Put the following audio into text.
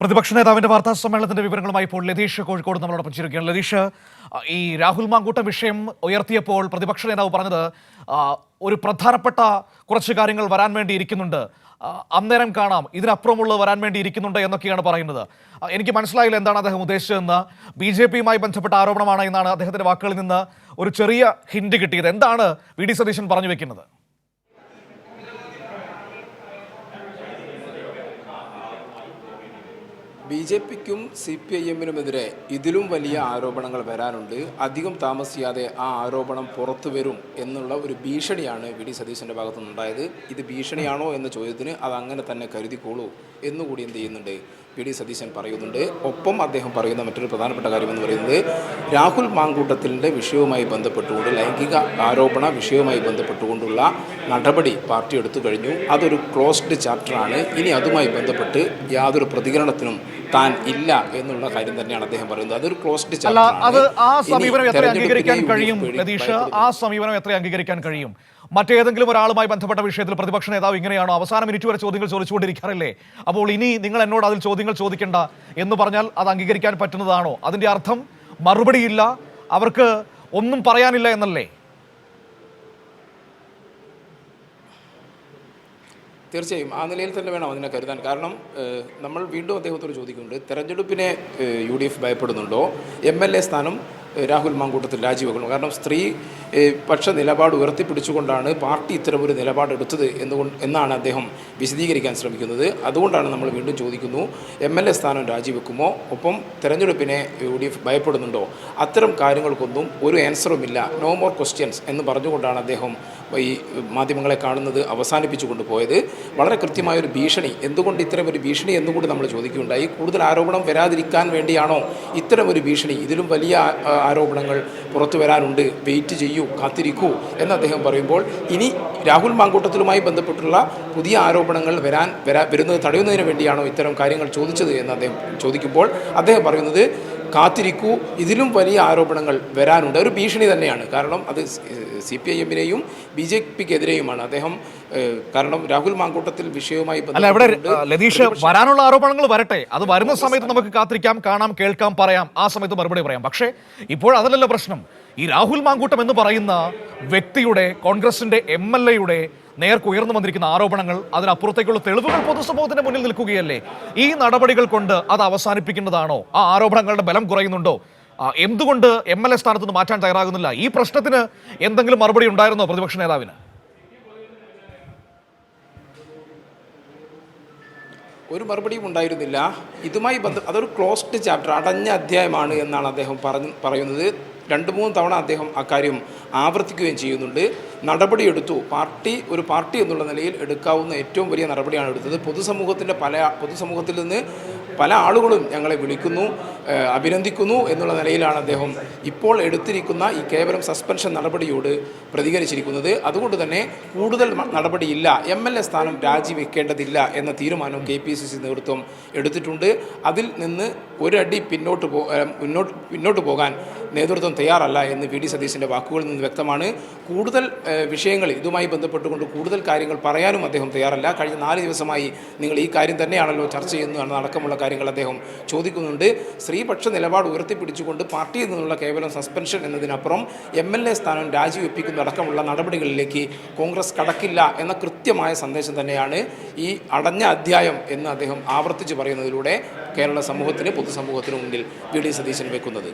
പ്രതിപക്ഷ നേതാവിന്റെ വാർത്താ സമ്മേളനത്തിന്റെ വിവരങ്ങളുമായി ഇപ്പോൾ ലതീഷ് കോഴിക്കോട് നമ്മളോടൊപ്പം ചേരുകയാണ്. ലതീഷ് ഈ രാഹുൽ മാങ്കൂട്ട വിഷയം ഉയർത്തിയപ്പോൾ പ്രതിപക്ഷ നേതാവ് പറഞ്ഞത് ഒരു പ്രധാനപ്പെട്ട കുറച്ച് കാര്യങ്ങൾ വരാൻ വേണ്ടി ഇരിക്കുന്നുണ്ട്. അന്നേരം കാണാം ഇതിനപ്പുറമുള്ളത് വരാൻ വേണ്ടി ഇരിക്കുന്നുണ്ട് എന്നൊക്കെയാണ് പറയുന്നത്. എനിക്ക് മനസ്സിലായില്ല എന്താണ് അദ്ദേഹം ഉദ്ദേശിച്ചതെന്ന്. ബി ജെ പിയുമായി ബന്ധപ്പെട്ട ആരോപണമാണ് എന്നാണ് അദ്ദേഹത്തിന്റെ വാക്കുകളിൽ നിന്ന് ഒരു ചെറിയ ഹിന്റ് കിട്ടിയത്. എന്താണ് വി ഡി സതീശൻ പറഞ്ഞു വെക്കുന്നത്? ബി ജെ പിക്കും സി പി ഐ എമ്മിനുമെതിരെ ഇതിലും വലിയ ആരോപണങ്ങൾ വരാനുണ്ട്. അധികം താമസിയാതെ ആ ആരോപണം പുറത്തു വരും എന്നുള്ള ഒരു ഭീഷണിയാണ് വി ഡി സതീശന്റെ ഭാഗത്തുനിന്നുണ്ടായത്. ഇത് ഭീഷണിയാണോ എന്ന ചോദ്യത്തിന് അത് അങ്ങനെ തന്നെ കരുതിക്കോളൂ എന്നുകൂടി എന്ത് ചെയ്യുന്നുണ്ട്? വി ഡി സതീശൻ പറയുന്നുണ്ട്. ഒപ്പം അദ്ദേഹം പറയുന്ന മറ്റൊരു പ്രധാനപ്പെട്ട കാര്യമെന്ന് പറയുന്നത് രാഹുൽ മാങ്കൂട്ടത്തിന്റെ വിഷയവുമായി ബന്ധപ്പെട്ടുകൊണ്ട് ലൈംഗിക ആരോപണ വിഷയവുമായി ബന്ധപ്പെട്ടുകൊണ്ടുള്ള നടപടി പാർട്ടി എടുത്തു കഴിഞ്ഞു. അതൊരു ക്ലോസ്ഡ് ചാപ്റ്ററാണ്. ഇനി അതുമായി ബന്ധപ്പെട്ട് യാതൊരു പ്രതികരണത്തിനും താൻ ഇല്ല എന്നുള്ള കാര്യം തന്നെയാണ് അദ്ദേഹം പറയുന്നത്. അതൊരു ക്ലോസ്ഡ് ചാപ്റ്റർ അത് ആ സമീപനം എത്ര അംഗീകരിക്കാൻ കഴിയും. ആ സമീപനം എത്ര അംഗീകരിക്കാൻ കഴിയും? മറ്റേതെങ്കിലും ഒരാളുമായി ബന്ധപ്പെട്ട വിഷയത്തിൽ പ്രതിപക്ഷ നേതാവ് ഇങ്ങനെയാണോ? അവസാന മിനിറ്റ് വരെ ചോദ്യങ്ങൾ ചോദിച്ചുകൊണ്ടിരിക്കാറില്ലേ? അപ്പോൾ ഇനി നിങ്ങൾ എന്നോട് അതിൽ ചോദ്യങ്ങൾ ചോദിക്കേണ്ട എന്ന് പറഞ്ഞാൽ അത് അംഗീകരിക്കാൻ പറ്റുന്നതാണോ? അതിന്റെ അർത്ഥം മറുപടിയില്ല. അവർക്ക് ഒന്നും പറയാനില്ല എന്നല്ലേ? തീർച്ചയായും. ആ നിലയിൽ തന്നെ വേണം അതിനെ കരുതാൻ. കാരണം നമ്മൾ വീണ്ടും അദ്ദേഹത്തോട് ചോദിക്കുന്നുണ്ട് തെരഞ്ഞെടുപ്പിനെ യു ഡി എഫ് ഭയപ്പെടുന്നുണ്ടോ? എം എൽ എ സ്ഥാനം രാഹുൽ മാങ്കൂട്ടത്തിൽ രാജിവെക്കണം കാരണം സ്ത്രീ പക്ഷ നിലപാട് ഉയർത്തിപ്പിടിച്ചുകൊണ്ടാണ് പാർട്ടി ഇത്തരമൊരു നിലപാടെടുത്തത് എന്നുകൊണ്ട് എന്നാണ് അദ്ദേഹം വിശദീകരിക്കാൻ ശ്രമിക്കുന്നത്. അതുകൊണ്ടാണ് നമ്മൾ വീണ്ടും ചോദിക്കുന്നു എം എൽ എ സ്ഥാനം രാജിവെക്കുമോ? ഒപ്പം തെരഞ്ഞെടുപ്പിനെ യു ഡി എഫ് ഭയപ്പെടുന്നുണ്ടോ? അത്തരം കാര്യങ്ങൾക്കൊന്നും ഒരു ആൻസറുമില്ല. നോ മോർ ക്വസ്റ്റ്യൻസ് എന്ന് പറഞ്ഞുകൊണ്ടാണ് അദ്ദേഹം ഈ മാധ്യമങ്ങളെ കാണുന്നത് അവസാനിപ്പിച്ചു കൊണ്ടുപോയത് വളരെ കൃത്യമായൊരു ഭീഷണി. എന്തുകൊണ്ട് ഇത്തരം ഒരു ഭീഷണി എന്നുകൂടി നമ്മൾ ചോദിക്കുകയുണ്ടായി. കൂടുതൽ ആരോപണം വരാതിരിക്കാൻ വേണ്ടിയാണോ ഇത്തരം ഒരു ഭീഷണി? ഇതിലും വലിയ ആരോപണങ്ങൾ പുറത്തു വരാനുണ്ട്. വെയിറ്റ് ചെയ്യൂ. കാത്തിരിക്കൂ എന്ന് അദ്ദേഹം പറയുമ്പോൾ ഇനി രാഹുൽ മാങ്കൂട്ടത്തിലുമായി ബന്ധപ്പെട്ടുള്ള പുതിയ ആരോപണങ്ങൾ വരാൻ വരാ വരുന്നത് തടയുന്നതിന് വേണ്ടിയാണോ ഇത്തരം കാര്യങ്ങൾ ചോദിച്ചത് എന്ന് അദ്ദേഹം ചോദിക്കുമ്പോൾ അദ്ദേഹം പറയുന്നത് കാത്തിരിക്കൂ ഇതിലും വലിയ ആരോപണങ്ങൾ വരാനുണ്ട്. ഒരു ഭീഷണി തന്നെയാണ്. കാരണം അത് സി പി ഐ എമ്മിനെയും ബി ജെ പിക്കെതിരെയുമാണ് അദ്ദേഹം കാരണം രാഹുൽ മാങ്കൂട്ടത്തിൽ വിഷയവുമായി അല്ല ഇവിടെ ലതീഷ് വരാനുള്ള ആരോപണങ്ങൾ വരട്ടെ. അത് വരുന്ന സമയത്ത് നമുക്ക് കാത്തിരിക്കാം കാണാം കേൾക്കാം പറയാം. ആ സമയത്ത് മറുപടി പറയാം. പക്ഷേ ഇപ്പോൾ അതല്ലല്ലോ പ്രശ്നം. ഈ രാഹുൽ മാങ്കൂട്ടം എന്ന് പറയുന്ന വ്യക്തിയുടെ കോൺഗ്രസിന്റെ എം എൽ എയുടെ നേർക്ക് ഉയർന്നു വന്നിരിക്കുന്ന ആരോപണങ്ങൾ അതിനപ്പുറത്തേക്കുള്ള തെളിവുകൾ പൊതുസമൂഹത്തിന്റെ മുന്നിൽ നിൽക്കുകയല്ലേ? ഈ നടപടികൾ കൊണ്ട് അത് അവസാനിപ്പിക്കുന്നതാണോ? ആ ആരോപണങ്ങളുടെ ബലം കുറയുന്നുണ്ടോ? എന്തുകൊണ്ട് എം എൽ എ സ്ഥാനത്ത് നിന്ന് മാറ്റാൻ തയ്യാറാകുന്നില്ല? ഈ പ്രശ്നത്തിന് എന്തെങ്കിലും മറുപടി ഉണ്ടായിരുന്നോ പ്രതിപക്ഷ നേതാവിന്? ഒരു മറുപടിയും ഉണ്ടായിരുന്നില്ല. ഇതുമായി ബന്ധം അതൊരു ക്ലോസ്ഡ് ചാപ്റ്റർ അടഞ്ഞ അധ്യായമാണ് എന്നാണ് അദ്ദേഹം പറഞ്ഞ് പറയുന്നത്. രണ്ട് മൂന്ന് തവണ അദ്ദേഹം അക്കാര്യം ആവർത്തിക്കുകയും ചെയ്യുന്നുണ്ട്. നടപടിയെടുത്തു. പാർട്ടി ഒരു പാർട്ടി എന്നുള്ള നിലയിൽ എടുക്കാവുന്ന ഏറ്റവും വലിയ നടപടിയാണ് എടുത്തത്. പൊതുസമൂഹത്തിന്റെ പല പൊതുസമൂഹത്തിൽ നിന്ന് പല ആളുകളും ഞങ്ങളെ വിളിക്കുന്നു അഭിനന്ദിക്കുന്നു എന്നുള്ള നിലയിലാണ് അദ്ദേഹം ഇപ്പോൾ എടുത്തിരിക്കുന്ന ഈ കേവലം സസ്പെൻഷൻ നടപടിയോട് പ്രതികരിച്ചിരിക്കുന്നത്. അതുകൊണ്ട് തന്നെ കൂടുതൽ നടപടിയില്ല എം എൽ എ സ്ഥാനം രാജിവെക്കേണ്ടതില്ല എന്ന തീരുമാനം കെ പി സി സി നേതൃത്വം എടുത്തിട്ടുണ്ട്. അതിൽ നിന്ന് ഒരടി പിന്നോട്ട് പോ മുന്നോട്ട് പിന്നോട്ട് പോകാൻ നേതൃത്വം തയ്യാറല്ല എന്ന് വി ഡി സതീശന്റെ വാക്കുകളിൽ നിന്ന് വ്യക്തമാണ്. കൂടുതൽ വിഷയങ്ങൾ ഇതുമായി ബന്ധപ്പെട്ടുകൊണ്ട് കൂടുതൽ കാര്യങ്ങൾ പറയാനും അദ്ദേഹം തയ്യാറല്ല. കഴിഞ്ഞ നാല് ദിവസമായി നിങ്ങൾ ഈ കാര്യം തന്നെയാണല്ലോ ചർച്ച ചെയ്യുന്നതാണ്. അടക്കമുള്ള കാര്യങ്ങൾ അദ്ദേഹം ചോദിക്കുന്നുണ്ട്. സ്ത്രീപക്ഷ നിലപാട് ഉയർത്തിപ്പിടിച്ചുകൊണ്ട് പാർട്ടിയിൽ നിന്നുള്ള കേവലം സസ്പെൻഷൻ എന്നതിനപ്പുറം എം എൽ എ സ്ഥാനം രാജിവെപ്പിക്കുന്നതടക്കമുള്ള നടപടികളിലേക്ക് കോൺഗ്രസ് കടക്കില്ല എന്ന കൃത്യമായ സന്ദേശം തന്നെയാണ് ഈ അടഞ്ഞ അധ്യായം എന്ന് അദ്ദേഹം ആവർത്തിച്ച് പറയുന്നതിലൂടെ കേരള സമൂഹത്തിന് പൊതുസമൂഹത്തിന് മുന്നിൽ വി ഡി സതീശൻ വെക്കുന്നത്.